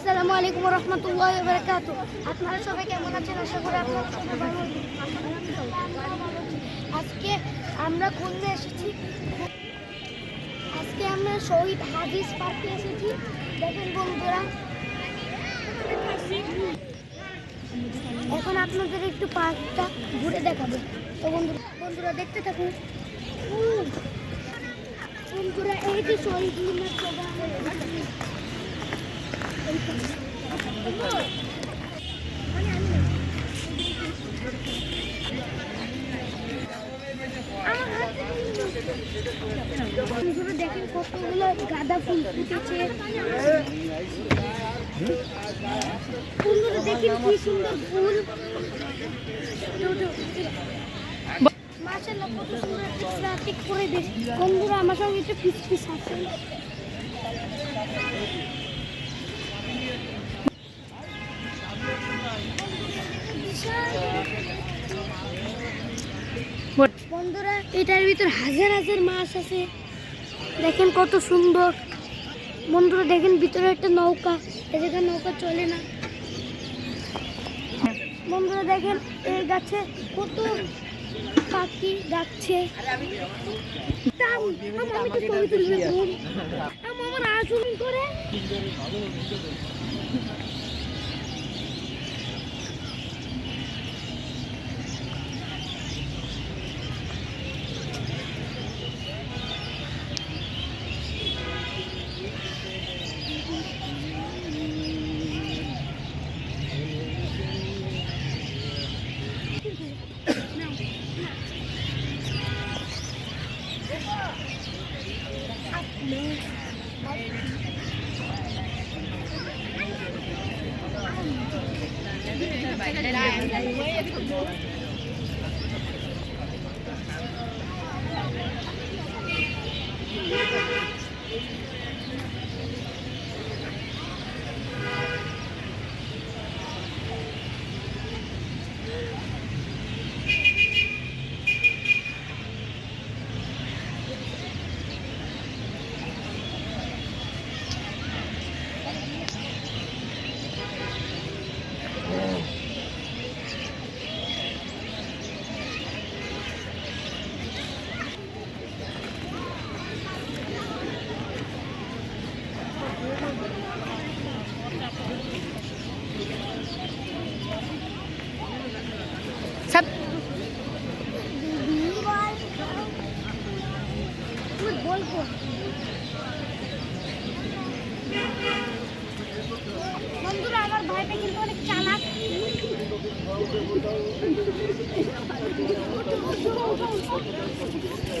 আসসালামু আলাইকুম রহমতুল্লাহ বারকাত আপনারা সবাই কেমন আছেন? আশা করি আপনারা আজকে আমরা খুলনা এসেছি। আজকে আমরা শহীদ হাদিস পার্কে এসেছি। দেখেন বন্ধুরা। এখন আপনাদের একটু পার্কটা ঘুরে দেখাবো। তো বন্ধুরা বন্ধুরা, দেখতে থাকুন। বন্ধুরা, এই যে শহীদ প্রোগ্রাম বন্ধুরা দেখেন কতগুলো গাঁদা ফুল ফুটেছে বন্ধুরা দেখেন সুন্দর ফুল প্রাকৃতিক পরিবেশ বন্ধুরা, আমার সঙ্গে একটু পিস পিস আছে। বন্ধুরা, এটার ভিতর হাজার হাজার মাছ আছে। দেখেন কত সুন্দর। বন্ধুরা, দেখেন ভিতরে একটা নৌকা। এ জায়গায় নৌকা চলে না। বন্ধুরা, দেখেন এই গাছে কত পাখি। আম- আমার আসুন করে। ได้ বন্ধুরা আমার ভাইটা কিন্তু অনেক চালাক।